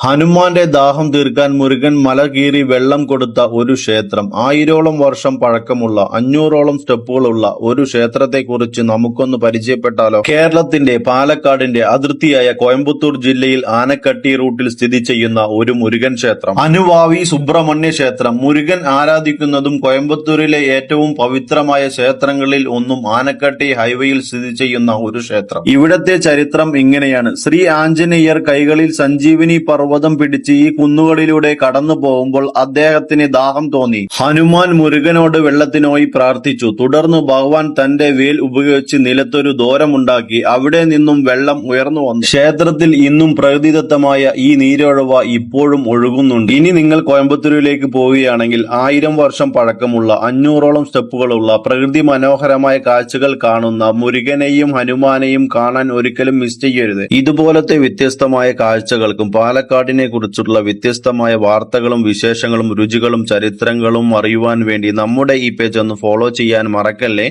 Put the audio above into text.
ഹനുമാന്റെ ദാഹം തീർക്കാൻ മുരുകൻ മല കീറി വെള്ളം കൊടുത്ത ഒരു ക്ഷേത്രം. ആയിരോളം വർഷം പഴക്കമുള്ള അഞ്ഞൂറോളം സ്റ്റെപ്പുകളുള്ള ഒരു ക്ഷേത്രത്തെക്കുറിച്ച് നമുക്കൊന്ന് പരിചയപ്പെട്ടാലോ? കേരളത്തിന്റെ പാലക്കാടിന്റെ അതിർത്തിയായ കോയമ്പത്തൂർ ജില്ലയിൽ ആനക്കട്ടി റൂട്ടിൽ സ്ഥിതി ചെയ്യുന്ന ഒരു മുരുകൻ ക്ഷേത്രം. അനുവാവി സുബ്രഹ്മണ്യ ക്ഷേത്രം. മുരുകൻ ആരാധിക്കുന്നതും കോയമ്പത്തൂരിലെ ഏറ്റവും പവിത്രമായ ക്ഷേത്രങ്ങളിൽ ഒന്നും ആനക്കട്ടി ഹൈവേയിൽ സ്ഥിതി ചെയ്യുന്ന ഒരു ക്ഷേത്രം. ഇവിടത്തെ ചരിത്രം ഇങ്ങനെയാണ്. ശ്രീ ആഞ്ജനേയർ കൈകളിൽ സഞ്ജീവിനി പർവതം പിടിച്ച് ഈ കുന്നുകളിലൂടെ കടന്നു പോകുമ്പോൾ അദ്ദേഹത്തിന് ദാഹം തോന്നി. ഹനുമാൻ മുരുകനോട് വെള്ളത്തിനായി പ്രാർത്ഥിച്ചു. തുടർന്ന് ഭഗവാൻ തന്റെ വേൽ ഉപയോഗിച്ച് നിലത്തൊരു ദോരമുണ്ടാക്കി അവിടെ നിന്നും വെള്ളം ഉയർന്നു വന്നു. ക്ഷേത്രത്തിൽ ഇന്നും പ്രകൃതിദത്തമായ ഈ നീരൊഴവ ഇപ്പോഴും ഒഴുകുന്നുണ്ട്. ഇനി നിങ്ങൾ കോയമ്പത്തൂരിലേക്ക് പോവുകയാണെങ്കിൽ ആയിരം വർഷം പഴക്കമുള്ള അഞ്ഞൂറോളം സ്റ്റെപ്പുകളുള്ള പ്രകൃതി മനോഹരമായ കാഴ്ചകൾ കാണുന്ന മുരുകനെയും ഹനുമാനെയും കാണാൻ ഒരിക്കലും മിസ് ചെയ്യരുത്. ഇതുപോലത്തെ വ്യത്യസ്തമായ കാഴ്ചകൾക്കും പാലക്കാടിനെ കുറിച്ചുള്ള വ്യത്യസ്തമായ വാർത്തകളും വിശേഷങ്ങളും രുചികളും ചരിത്രങ്ങളും അറിയുവാൻ വേണ്ടി നമ്മുടെ ഈ പേജ് ഒന്ന് ഫോളോ ചെയ്യാൻ മറക്കല്ലേ?